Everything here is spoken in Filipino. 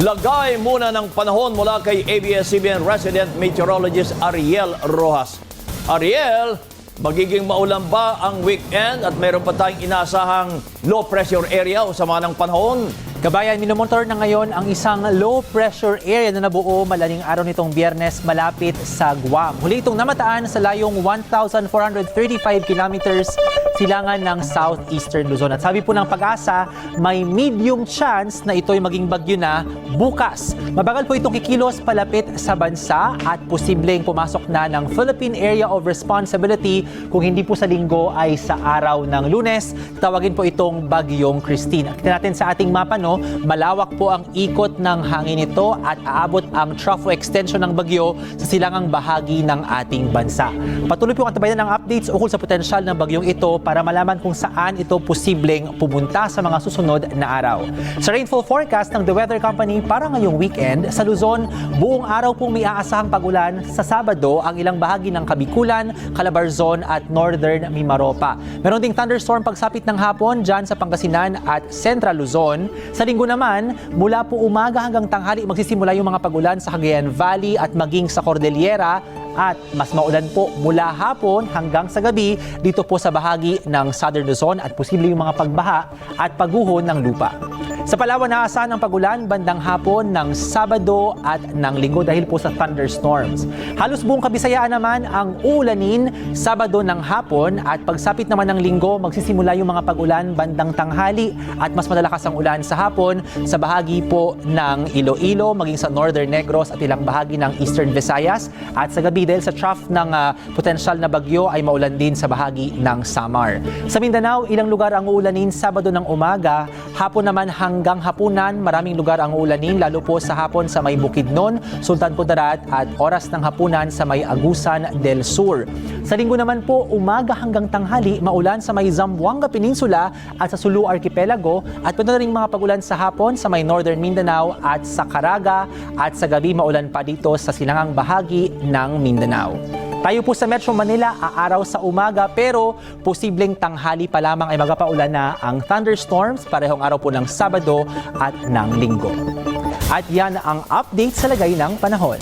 Lagay muna ng panahon mula kay ABS-CBN resident meteorologist Ariel Rojas. Ariel, magiging maulan ba ang weekend at mayroon pa tayong inasahang low pressure area o sama ng panahon? Kabayan, minomonitor na ngayon ang isang low pressure area na nabuo malaling araw nitong biyernes malapit sa Guam. Huli itong namataan sa layong 1,435 kilometers silangan ng southeastern Luzon. At sabi po ng pag-asa, may medium chance na ito'y maging bagyo na bukas. Mabagal po itong kikilos palapit sa bansa at posibleng pumasok na ng Philippine Area of Responsibility kung hindi po sa linggo ay sa araw ng lunes. Tawagin po itong bagyong Christine. Kita natin sa ating mapa, no, malawak po ang ikot ng hangin nito at aabot ang trough extension ng bagyo sa silangang bahagi ng ating bansa. Patuloy po ang tabayan ng updates ukol sa potensyal ng bagyong ito para malaman kung saan ito posibleng pumunta sa mga susunod na araw. Sa rainfall forecast ng The Weather Company para ngayong weekend, sa Luzon, buong araw pong may aasahang pagulan sa Sabado ang ilang bahagi ng Kabikulan, Calabarzon at Northern Mimaropa. Meron ding thunderstorm pagsapit ng hapon dyan sa Pangasinan at Central Luzon. Sa linggo naman, mula po umaga hanggang tanghali magsisimula yung mga pagulan sa Cagayan Valley at maging sa Cordillera at mas maulan po mula hapon hanggang sa gabi dito po sa bahagi ng Southern Luzon at posible yung mga pagbaha at pagguho ng lupa. Sa Palawan, naasahan ang pagulan bandang hapon ng Sabado at ng Linggo dahil po sa thunderstorms. Halos buong Kabisayaan naman ang ulanin Sabado ng hapon at pagsapit naman ng Linggo, magsisimula yung mga pagulan bandang tanghali at mas malalakas ang ulan sa hapon sa bahagi po ng Iloilo, maging sa Northern Negros at ilang bahagi ng Eastern Visayas at sa gabi dahil sa trough ng ah, potensyal na bagyo ay maulan din sa bahagi ng Samar. Sa Mindanao, ilang lugar ang uulanin Sabado ng umaga, hapon naman hanggang hapunan, maraming lugar ang uulanin lalo po sa hapon sa may Bukidnon, Sultan Kudarat at oras ng hapunan sa may Agusan del Sur. Sa linggo naman po, umaga hanggang tanghali, maulan sa may Zamboanga Peninsula at sa Sulu Archipelago at pwede na rin mga pagulan sa hapon sa may Northern Mindanao at sa Caraga at sa gabi maulan pa dito sa silangang bahagi ng Mindanao. Tayo po sa Metro Manila, aaraw sa umaga pero posibleng tanghali pa lamang ay magpaulan na ang thunderstorms parehong araw po ng Sabado at ng Linggo. At yan ang update sa lagay ng panahon.